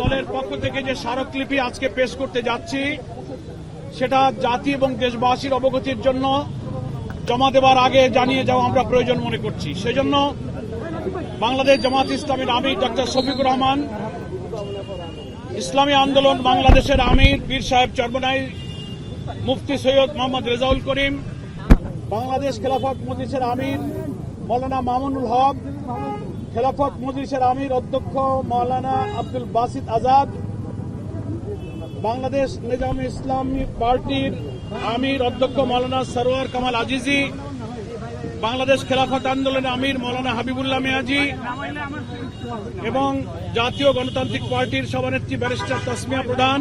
দলের পক্ষ থেকে যে স্মারকলিপি আজকে পেশ করতে যাচ্ছি, সেটা জাতি এবং দেশবাসীর অবগতির জন্য জমা দেওয়ার আগে জানিয়ে যাওয়া আমরা প্রয়োজন মনে করছি। সেজন্য বাংলাদেশ জামাত ইসলামের আমির ডক্টর শফিকুর রহমান, ইসলামী আন্দোলন বাংলাদেশের আমির বীর সাহেব চর্মনাই, মুফতি সৈয়দ মোহাম্মদ রেজাউল করিম, বাংলাদেশ খেলাফত মজলিসের আমির মৌলানা মামুনুল হক খেলাফত মজলিসের আমির অধ্যক্ষ মৌলানা আব্দুল বাসিদ আজাদ, বাংলাদেশ নিজাম ইসলামী পার্টির আমির অধ্যক্ষ মৌলানা সরোয়ার কামাল আজিজি, বাংলাদেশ খেলাফত আন্দোলনের আমির মৌলানা হাবিবুল্লাহ মিয়াজি এবং জাতীয় গণতান্ত্রিক পার্টির সভানেত্রী ব্যারিস্টার তাসমিয়া প্রধান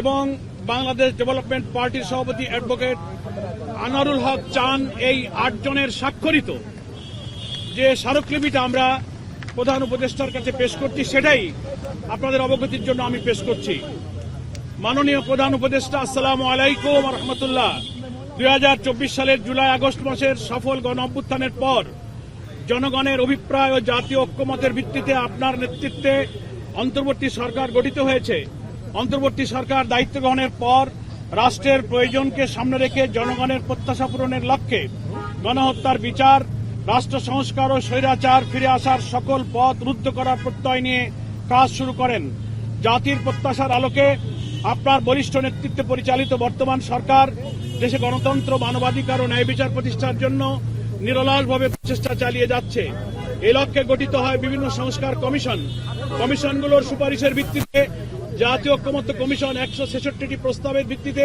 এবং বাংলাদেশ ডেভেলপমেন্ট পার্টির সভাপতি অ্যাডভোকেট আনারুল হক চান এই আটজনের স্বাক্ষরিত যে স্মারকলিপিটা আমরা প্রধান উপদেষ্টার কাছে পেশ করছি, সেটাই আপনাদের অবগতির জন্য আমি পেশ করছি। মাননীয় প্রধান উপদেষ্টা, আসসালাম আলাইকুম রহমতুল্লাহ। দু হাজার চব্বিশ সালের জুলাই, আগস্ট মাসের সফল গণ অভ্যুত্থানের পর জনগণের অভিপ্রায় ও জাতীয় ঐক্যমতের ভিত্তিতে আপনার নেতৃত্বে অন্তর্বর্তী সরকার গঠিত হয়েছে। অন্তর্বর্তী সরকার দায়িত্ব গ্রহণের পর রাষ্ট্রের প্রয়োজনকে সামনে রেখে জনগণের প্রত্যাশা পূরণের লক্ষ্যে গণহত্যার বিচার রাষ্ট্র সংস্কার ও স্বৈরাচার ফিরে আসার সকল পথ রুদ্ধ করার প্রত্যয় নিয়ে কাজ শুরু করেন। জাতির প্রত্যাশার আলোকে আপনার বরিষ্ঠ নেতৃত্বে পরিচালিত বর্তমান সরকার দেশে গণতন্ত্র, মানবাধিকার ও ন্যায় বিচার প্রতিষ্ঠার জন্য নিরলসভাবে প্রচেষ্টা চালিয়ে যাচ্ছে। এ লক্ষ্যে গঠিত হয় বিভিন্ন সংস্কার কমিশন। কমিশনগুলোর সুপারিশের ভিত্তিতে জাতীয় ঐক্যমত্য কমিশন একশো ছেষট্টিটি প্রস্তাবের ভিত্তিতে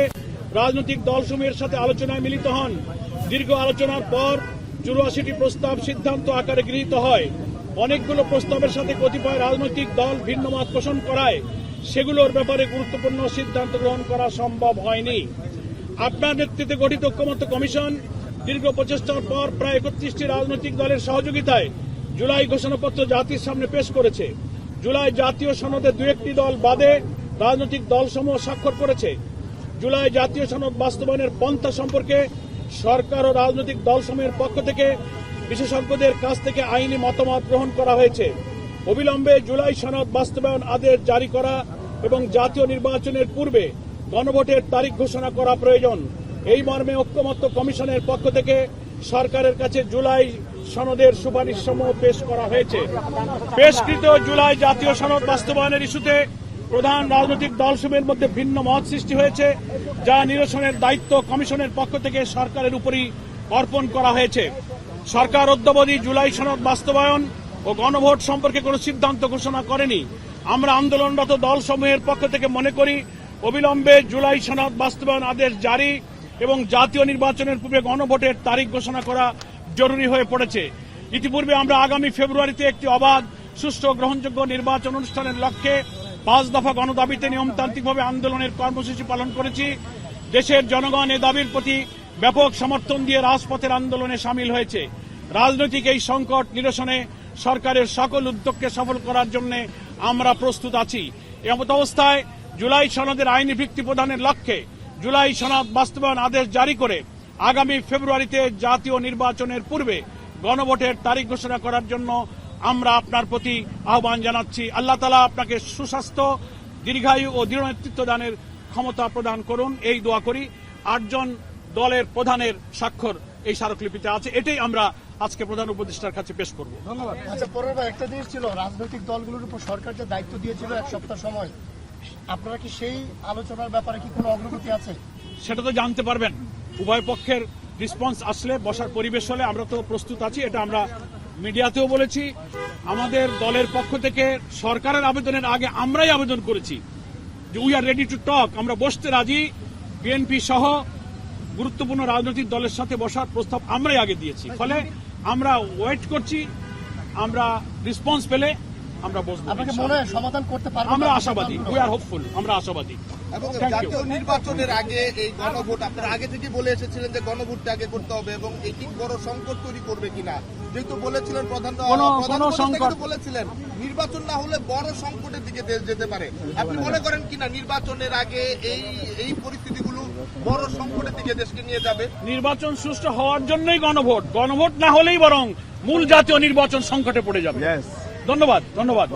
রাজনৈতিক দলসমূহের সাথে আলোচনায় মিলিত হন। দীর্ঘ আলোচনার পর চুরাশিটি প্রস্তাব সিদ্ধান্ত আকারে গৃহীত হয়। অনেকগুলো প্রস্তাবের সাথে কতিপয় রাজনৈতিক দল ভিন্ন মত পোষণ করায়। সেগুলোর ব্যাপারে গুরুত্বপূর্ণ সিদ্ধান্ত গ্রহণ করা সম্ভব হয়নি। আপনার নেতৃত্বে গঠিত ঐক্যমত্য কমিশন দীর্ঘ প্রচেষ্টার পর প্রায় একত্রিশটি রাজনৈতিক দলের সহযোগিতায় জুলাই ঘোষণাপত্র জাতির সামনে পেশ করেছে। জুলাই জাতীয় সনদে দু একটি দল বাদে রাজনৈতিক দলসমূহ স্বাক্ষর করেছে। জুলাই জাতীয় সনদ বাস্তবায়নের পন্থা সম্পর্কে সরকার ও রাজনৈতিক দলসমূহের পক্ষ থেকে বিশেষজ্ঞদের কাছ থেকে আইনি মতামত গ্রহণ করা হয়েছে। অবিলম্বে জুলাই সনদ বাস্তবায়ন আদেশ জারি করা এবং জাতীয় নির্বাচনের পূর্বে গণভোটের তারিখ ঘোষণা করা প্রয়োজন। এই মর্মে ঐক্যমত্য কমিশনের পক্ষ থেকে সরকারের কাছে জুলাই সনদের সুপারিশ সমূহ পেশ করা হয়েছে। পেশকৃত জুলাই জাতীয় সনদ বাস্তবায়নের ইস্যুতে প্রধান রাজনৈতিক দলসমূহের মধ্যে ভিন্ন মত সৃষ্টি হয়েছে, যা নিরসনের দায়িত্ব কমিশনের পক্ষ থেকে সরকারের উপরই অর্পণ করা হয়েছে। সরকার অদ্যাবধি জুলাই সনদ বাস্তবায়ন ও গণভোট সম্পর্কে কোনো সিদ্ধান্ত ঘোষণা করেনি। আমরা আন্দোলনরত দলসমূহের পক্ষ থেকে মনে করি, অবিলম্বে জুলাই সনদ বাস্তবায়ন আদেশ জারি এবং জাতীয় নির্বাচনের পূর্বে গণভোটের তারিখ ঘোষণা করা জরুরি হয়ে পড়েছে। ইতিপূর্বে আমরা আগামী ফেব্রুয়ারিতে একটি অবাধ, সুষ্ঠু গ্রহণযোগ্য নির্বাচন অনুষ্ঠানের লক্ষ্যে পাঁচ দফা গণদাবিতে নিয়মতান্ত্রিকভাবে আন্দোলনের কর্মসূচি পালন করেছি। দেশের জনগণ এ দাবির প্রতি ব্যাপক সমর্থন দিয়ে রাজপথের আন্দোলনে সামিল হয়েছে। রাজনৈতিক এই সংকট নিরসনে সরকারের সকল উদ্যোগকে সফল করার জন্য আমরা প্রস্তুত আছি। এমত অবস্থায় জুলাই সনদের আইনি ভিত্তি প্রদানের লক্ষ্যে জুলাই সনদ বাস্তবায়ন আদেশ জারি করে আগামী ফেব্রুয়ারিতে জাতীয় নির্বাচনের পূর্বে গণভোটের তারিখ ঘোষণা করার জন্য আমরা আপনার প্রতি আহ্বান জানাচ্ছি। আল্লাহ তালা আপনাকে সুস্বাস্থ্য দীর্ঘায়ু ও দৃঢ় নেতৃত্ব দানের ক্ষমতা প্রদান করুন। এই দোয়া করি। আটজন দলের প্রধানের স্বাক্ষর এই স্মারকলিপিতে আছে। এটাই আমরা আজকে প্রধান উপদেষ্টার কাছে পেশ করব। ধন্যবাদ। আচ্ছা পরের বার একটা জিনিস ছিল রাজনৈতিক দলগুলোর উপর সরকার যে দায়িত্ব দিয়েছিল এক সপ্তাহ সময় আপনারা কি সেই আলোচনার ব্যাপারে কি কোনো অগ্রগতি আছে? সেটা তো জানতে পারবেন। উভয় পক্ষের রেসপন্স আসলে বসার পরিবেশ হলে আমরা তো প্রস্তুত আছি এটা আমরা মিডিয়াতেও বলেছি, আমাদের দলের পক্ষ থেকে সরকারের আবেদনের আগে আমরাই আবেদন করেছি যে we are ready to talk আমরা বসতে রাজি। বিএনপি সহ গুরুত্বপূর্ণ রাজনৈতিক দলের সাথে বসার প্রস্তাব আমরাই আগে দিয়েছি। ফলে আমরা ওয়েট করছি, আমরা রিসপন্স পেলে আমরা বসবো আপনাকে মনে হয় সমাধান করতে পারবেন আমরা আশাবাদী উই আর হোপফুল আমরা আশাবাদী। এবং জাতীয় নির্বাচনের আগে এই গণভোট আপনারা আগে থেকে বলে এসেছিলেন যে গণভোটটা আগে করতে হবে এবং এটি বড় সংকট তৈরি করবে কিনা। যেহেতু বলেছিলেন প্রধান কোনো- প্রধান সংকট- বলেছিলেন নির্বাচন না হলে বড় সংকটের দিকে দেশ যেতে পারে। আপনি মনে করেন কিনা নির্বাচনের আগে এই এই পরিস্থিতিগুলো বড় সংকটের দিকে দেশকে নিয়ে যাবে? নির্বাচন সুষ্ঠু হওয়ার জন্যই গণভোট। গণভোট না হলেই বরং মূল জাতীয় নির্বাচন সংকটে পড়ে যাবে। ধন্যবাদ ধন্যবাদ।